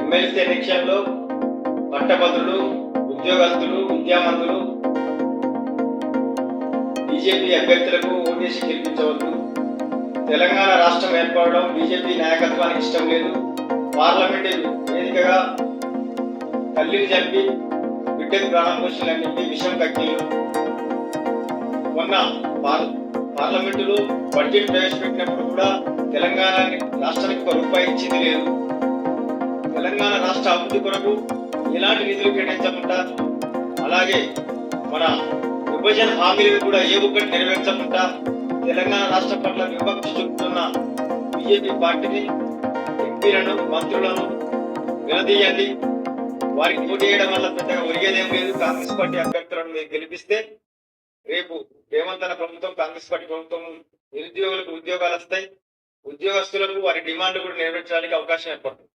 MLC ఎలక్షన్లో పట్టభద్రులు ఉద్యోగస్తులు విద్యామంతులు BJP అభ్యర్థులకు ఓటేసి గెలిపించవద్దు. తెలంగాణ రాష్ట్రం ఏర్పడడం బీజేపీ నాయకత్వానికి ఇష్టం లేదు. పార్లమెంటు వేదికగా తల్లిని చంపి బిడ్డకు ప్రాణం పోషిందని చెప్పి విషయం కట్టిలు మొన్న పార్ పార్లమెంటులో బడ్జెట్ ప్రవేశపెట్టినప్పుడు కూడా తెలంగాణ రాష్ట్రానికి ఒక రూపాయి ఇచ్చింది లేదు. తెలంగాణ రాష్ట్ర అభివృద్ధి కొరకు ఎలాంటి నిధులు కేటాయించకుండా అలాగే మన విభజన హామీలు కూడా ఏ ఒక్కటి నెరవేర్చకుండా తెలంగాణ రాష్ట్ర పట్ల వివక్ష చూపుతున్న బీజేపీ పార్టీని ఎంపీలను మంత్రులను నిలదీయండి వారికి పోటీ చేయడం వల్ల పెద్దగా ఒరిగేదేం లేదు. కాంగ్రెస్ పార్టీ అభ్యర్థులను మీరు గెలిపిస్తే రేపు రేవంతన ప్రభుత్వం కాంగ్రెస్ పార్టీ ప్రభుత్వం నిరుద్యోగులకు ఉద్యోగాలు వస్తాయి. ఉద్యోగస్తులకు వారి డిమాండ్ కూడా నెరవేర్చడానికి అవకాశం ఏర్పడుతుంది.